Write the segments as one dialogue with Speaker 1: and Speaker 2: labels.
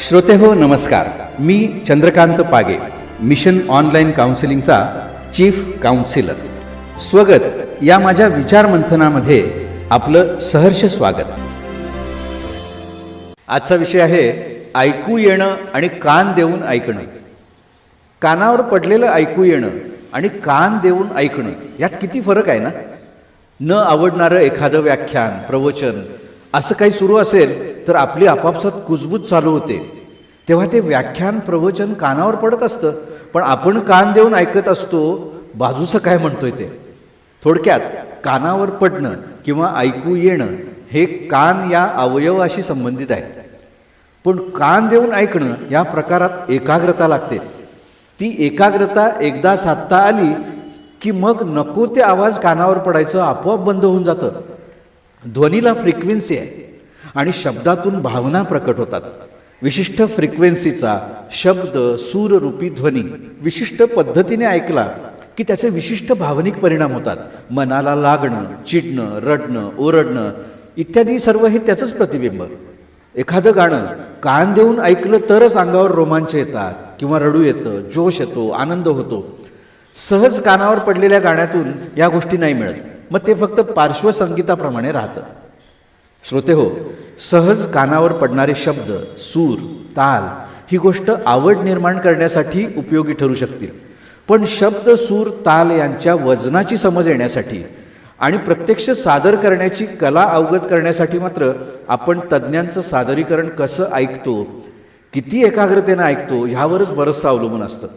Speaker 1: श्रोते हो नमस्कार. मी चंद्रकांत पागे मिशन ऑनलाईन काउन्सिलिंगचा चीफ काउन्सिलर. स्वगत. या माझ्या विचारमंथनामध्ये आपलं सहर्ष स्वागत. आजचा विषय आहे ऐकू येणं आणि कान देऊन ऐकणं. कानावर पडलेलं ऐकू येणं आणि कान देऊन ऐकणं यात किती फरक आहे ना? न आवडणारं एखादं व्याख्यान प्रवचन असं काही सुरू असेल तर आपली आपापसात कुजबूज चालू होते. तेव्हा ते व्याख्यान प्रवचन कानावर पडत असतं. पण आपण कान देऊन ऐकत असतो बाजूचं काय म्हणतोय ते? थोडक्यात कानावर पडणं किंवा ऐकू येणं हे कान या अवयवाशी संबंधित आहे. पण कान देऊन ऐकणं या प्रकारात एकाग्रता लागते. ती एकाग्रता एकदा साधता आली की मग नको ते आवाज कानावर पडायचं आपोआप बंद होऊन जातं. ध्वनीला फ्रिक्वेन्सी आहे. आणि शब्दातून भावना प्रकट होतात. विशिष्ट फ्रिक्वेन्सीचा शब्द सूररूपी ध्वनी विशिष्ट पद्धतीने ऐकला की त्याचे विशिष्ट भावनिक परिणाम होतात. मनाला लागणं चिडणं रडणं ओरडणं इत्यादी सर्व हे त्याचंच प्रतिबिंब. एखादं गाणं कान देऊन ऐकलं तरच अंगावर रोमांच येतात किंवा रडू येतं जोश येतो आनंद होतो. सहज कानावर पडलेल्या गाण्यातून या गोष्टी नाही मिळत. मग ते फक्त पार्श्वसंगीताप्रमाणे राहतं. श्रोते हो सहज कानावर पडणारे शब्द सूर ताल ही गोष्ट आवड निर्माण करण्यासाठी उपयोगी ठरू शकतील. पण शब्द सूर ताल यांच्या वजनाची समज येण्यासाठी आणि प्रत्यक्ष सादर करण्याची कला अवगत करण्यासाठी मात्र आपण तज्ज्ञांचं सादरीकरण कसं ऐकतो किती एकाग्रतेनं ऐकतो ह्यावरच बरंचसं अवलंबून असतं.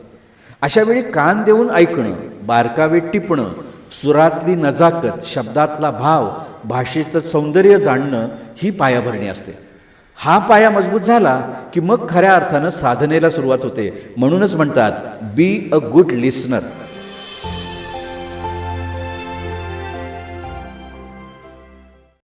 Speaker 1: अशा वेळी कान देऊन ऐकणं बारकावे टिपणं सुरातली नजाकत शब्दातला भाव भाषेचं सौंदर्य जाणणं ही पायाभरणी असते. हा पाया मजबूत झाला की मग खऱ्या अर्थानं साधनेला सुरुवात होते. म्हणूनच म्हणतात बी अ गुड लिसनर